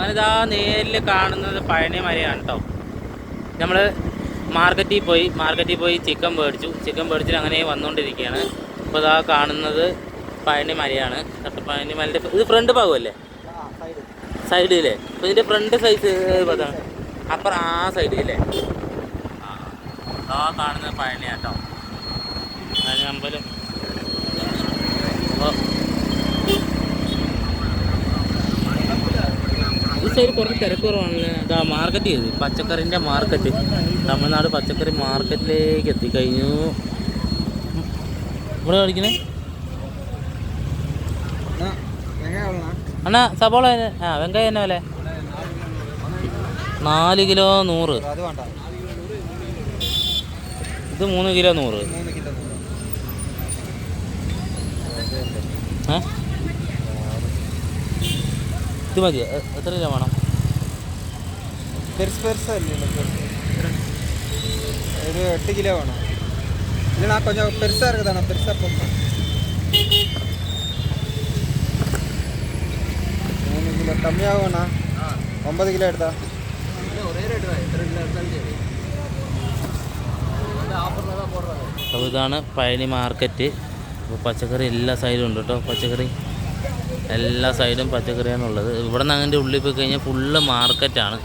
അങ്ങനിതാ നേരിൽ കാണുന്നത് പഴനി മലയാണ് കേട്ടോ നമ്മൾ മാർക്കറ്റിൽ പോയി മാർക്കറ്റിൽ പോയി ചിക്കൻ മേടിച്ചു. ചിക്കൻ മേടിച്ചിട്ട് അങ്ങനെ വന്നുകൊണ്ടിരിക്കുകയാണ് ഇപ്പോൾ ഇതാ കാണുന്നത് പഴനി തൊട്ട് പഴനി മലയുടെ ഇത് ഫ്രണ്ട് ഭാഗമല്ലേ? സൈഡിലേ. അപ്പോൾ ഇതിന്റെ ഫ്രണ്ട് സൈസ് പതാണ് അപ്പുറം ആ സൈഡ് ആ കാണുന്നത് പഴനിയാണ് കേട്ടോ അമ്പലം. അപ്പോൾ സൈഡ് കുറച്ച് തിരക്ക് ഇതാ മാർക്കറ്റ് ചെയ്ത്. പച്ചക്കറിന്റെ മാർക്കറ്റ് തമിഴ്നാട് പച്ചക്കറി മാർക്കറ്റിലേക്ക് എത്തിക്കഴിഞ്ഞു ഇവിടെ കളിക്കണേ അണ്ണാ സബോള എന്ന- ആ വെങ്കായം തന്നെ വില. നാല് കിലോ നൂറ്. ഇത് മൂന്ന് കിലോ നൂറ്. ഏ? ഇത് മതി എ- എത്ര കിലോ വേണം പെരുസ് പെരുസ് അല്ലല്ലോ പെരുസ്. ഒരു എട്ട് കിലോ വേണം இல்லைண்ணா கொஞ்சம் பெருசாக இருக்குதாண்ணா பெருசாக போதும் மூணு கிலோ கம்மியாகும்ண்ணா ஒன்பது கிலோ எடுத்தா അപ്പോൾ ഇതാണ് പഴനി മാർക്കറ്റ് അപ്പോൾ പച്ചക്കറി എല്ലാ സൈഡും ഉണ്ട് കേട്ടോ പച്ചക്കറി എല്ലാ സൈഡും പച്ചക്കറിയാണുള്ളത് ഇവിടെ നിന്ന് അതിന്റെ ഉള്ളിൽ പോയി കഴിഞ്ഞാൽ ഫുള്ള് മാർക്കറ്റാണ്.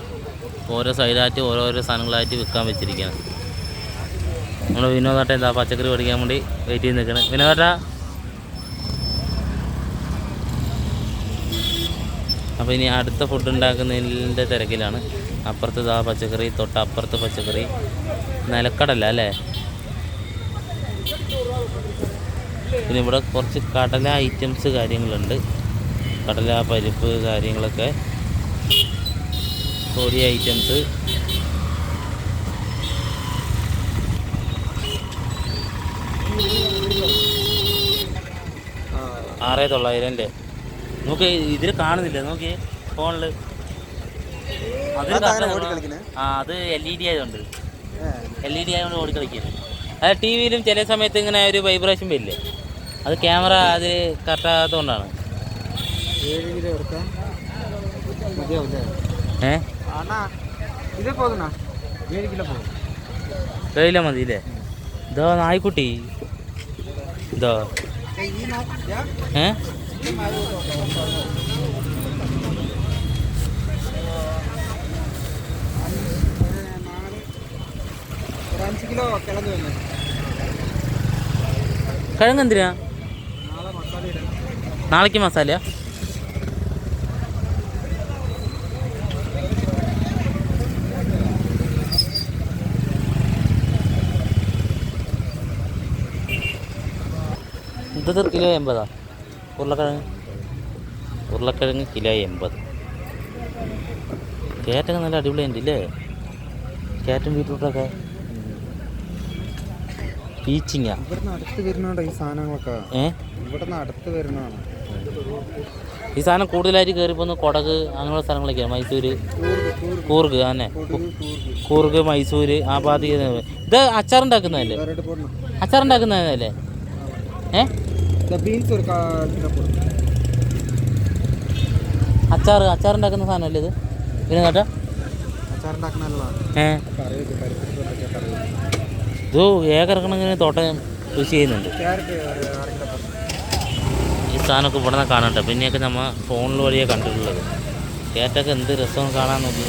ഓരോ സൈഡായിട്ട് ഓരോരോ സാധനങ്ങളായിട്ട് വിൽക്കാൻ വെച്ചിരിക്കുകയാണ് നമ്മൾ വിനോദാട്ട എന്താ പച്ചക്കറി മേടിക്കാൻ വേണ്ടി വെയിറ്റ് ചെയ്ത് നിൽക്കണം? വിനോദാട്ട അപ്പോൾ ഇനി അടുത്ത ഫുഡ് ഉണ്ടാക്കുന്നതിന്റെ തിരക്കിലാണ്. അപ്പുറത്ത് ഇതാ പച്ചക്കറി തൊട്ട് തൊട്ടപ്പുറത്ത് പച്ചക്കറി. നിലക്കടല്ല അല്ലേ? പിന്നെ ഇവിടെ കുറച്ച് കടല ഐറ്റംസ് കാര്യങ്ങളുണ്ട്. കടല പരിപ്പ് കാര്യങ്ങളൊക്കെ. കോഴി ഐറ്റംസ് ആറ് തൊള്ളായിരം അല്ലേ നമുക്ക് ഇതിൽ കാണുന്നില്ല? നോക്കി ഫോണിൽ? ആ അത് എൽ ഇ ഡി ആയതുകൊണ്ട്. എൽ ഇ ഡി ആയതുകൊണ്ട് ഓടിക്കളിക്കുന്നത് അത് ടി വിയിലും ചില സമയത്ത് ഇങ്ങനെ ഒരു വൈബ്രേഷൻ വരില്ലേ? അത് ക്യാമറ അത് കറക്റ്റ് ആകാത്തതുകൊണ്ടാണ് ഏഴ് മതി ഇല്ലേ? ഇതോ നായ്ക്കുട്ടി. ഇതോ. ഏ? ഒരു അഞ്ച് കിലോ കിഴങ്ങ് എന്തിനാ? നാളേക്ക് മസാല? ഇത് കിലോ എൺപതാ? ഉരുളക്കിഴങ്ങ്? ഉരുളക്കിഴങ്ങ് കിലോ എൺപത്. കേറ്റൊക്കെ നല്ല അടിപൊളിയുണ്ട് ഇല്ലേ കേറ്റും ബീട്രൂട്ടൊക്കെ പീച്ചിങ്ങാ ഈ സാധനങ്ങളൊക്കെ? ഈ സാധനം കൂടുതലായിട്ട് കയറി പോകുന്ന കൊടക് അങ്ങനെയുള്ള സ്ഥലങ്ങളൊക്കെയാണ് മൈസൂര്? കൂർഗ് അന്നെ കൂർഗ്. മൈസൂര് ആ ഭാഗത്ത് ഇത് അച്ചാറുണ്ടാക്കുന്നതല്ലേ? അച്ചാറുണ്ടാക്കുന്നതല്ലേ? ഏ? അച്ചാറ് അച്ചാറുണ്ടാക്കുന്ന സാധനമല്ലേ ഇത്? പിന്നെ കേട്ടോ ഏ? കറിയൊക്കെ ഏക്കർ കണക്കിന് ഇത് തോട്ടം കൃഷി ചെയ്യുന്നുണ്ട്. ഈ സാധനമൊക്കെ ഇവിടെ നിന്ന് കാണട്ടെ പിന്നെയൊക്കെ നമ്മൾ ഫോണിൽ വഴിയേ കണ്ടിട്ടുള്ളത്. കേറ്റൊക്കെ എന്ത് രസം കാണാൻ നോക്കി.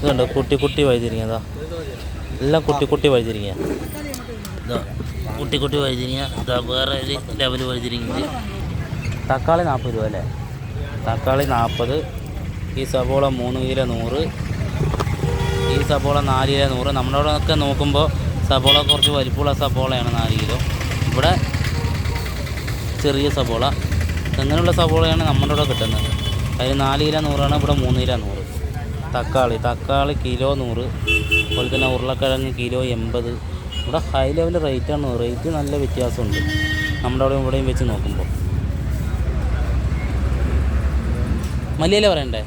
ഇതുണ്ട് കുട്ടി കുട്ടി വൈതിരിങ്ങതാ എല്ലാം കുട്ടി കുട്ടി വൈതിരിങ്ങ ഇതാ കുട്ടി കുട്ടി വൈതിരിങ്ങ ഇതാ വേറെ ലെവൽ വൈതിരിങ്ങ തക്കാളി നാൽപ്പത് രൂപ അല്ലേ? തക്കാളി നാൽപ്പത് ഈ സവോള മൂന്ന് കിലോ നൂറ് ഈ സബോള നാല് കിലോ നൂറ്. നമ്മുടെ ഒക്കെ നോക്കുമ്പോൾ സബോള കുറച്ച് വലിപ്പമുള്ള സബോളയാണ് നാല് കിലോ. ഇവിടെ ചെറിയ സബോള. അങ്ങനെയുള്ള സബോളയാണ് നമ്മുടെ ഇവിടെ കിട്ടുന്നത്? അതിൽ നാല് കിലോ നൂറാണ് ഇവിടെ മൂന്ന് കിലോ നൂറ്. തക്കാളി. തക്കാളി കിലോ നൂറ്. അതുപോലെ തന്നെ ഉരുളക്കിഴങ്ങ് കിലോ എൺപത്. ഇവിടെ ഹൈ ലെവൽ റേറ്റാണ് റേറ്റ് നല്ല വ്യത്യാസമുണ്ട്. നമ്മുടെ അവിടെ ഇവിടെയും വെച്ച് നോക്കുമ്പോൾ മല്ലിയല്ലേ പറയണ്ടേ?